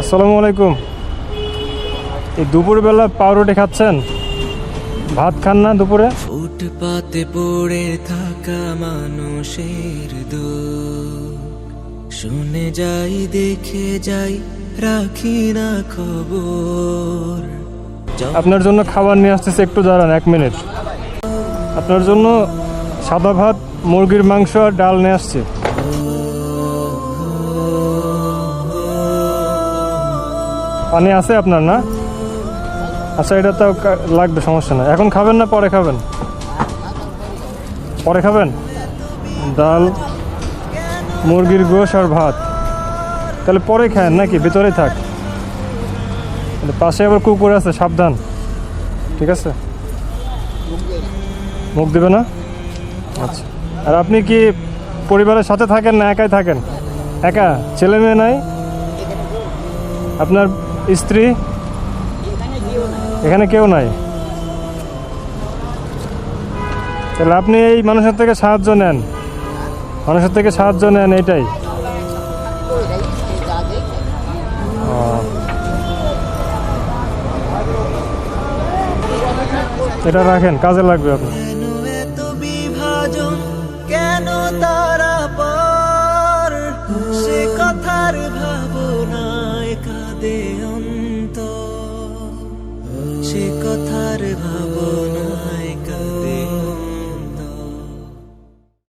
আসসালামু আলাইকুম। এই দুপুরবেলা পাউরুটি খাচ্ছেন? ভাত খান না দুপুরে? ফুটপাতে পড়ে থাকা মানুষের শুনে যাই দেখে যাই রাখি না খবর। আপনার জন্য খাবার নিয়ে আসতেছে একটু দাঁড়ান এক মিনিট। আপনার জন্য সাদা ভাত মুরগির মাংস আর ডাল নিয়ে আসছে। পানি আছে আপনার, না? আচ্ছা এটা তো লাগবে, সমস্যা না এখন খাবেন না পরে খাবেন? পরে খাবেন? ডাল, মুরগির গোশ আর ভাত। তাহলে পরে খায়েন নাকি? ভিতরে থাক। পাশে আবার কুকুর আছে, সাবধান। ঠিক আছে? মুখ দেবে না? আচ্ছা। আর আপনি কি পরিবারের সাথে থাকেন না একাই থাকেন? একা? ছেলে মেয়ে নাই? আপনার স্ত্রী? এখানে কেউ নাই? তাহলে আপনি এই মানুষের থেকে সাহায্য নেন। মানুষের থেকে সাহায্য নেন এটাই। এটা রাখেন, কাজে লাগবে আপনার কেন তারা পর? সে কথার ভাবনায় অন্ত সে কথার ভাব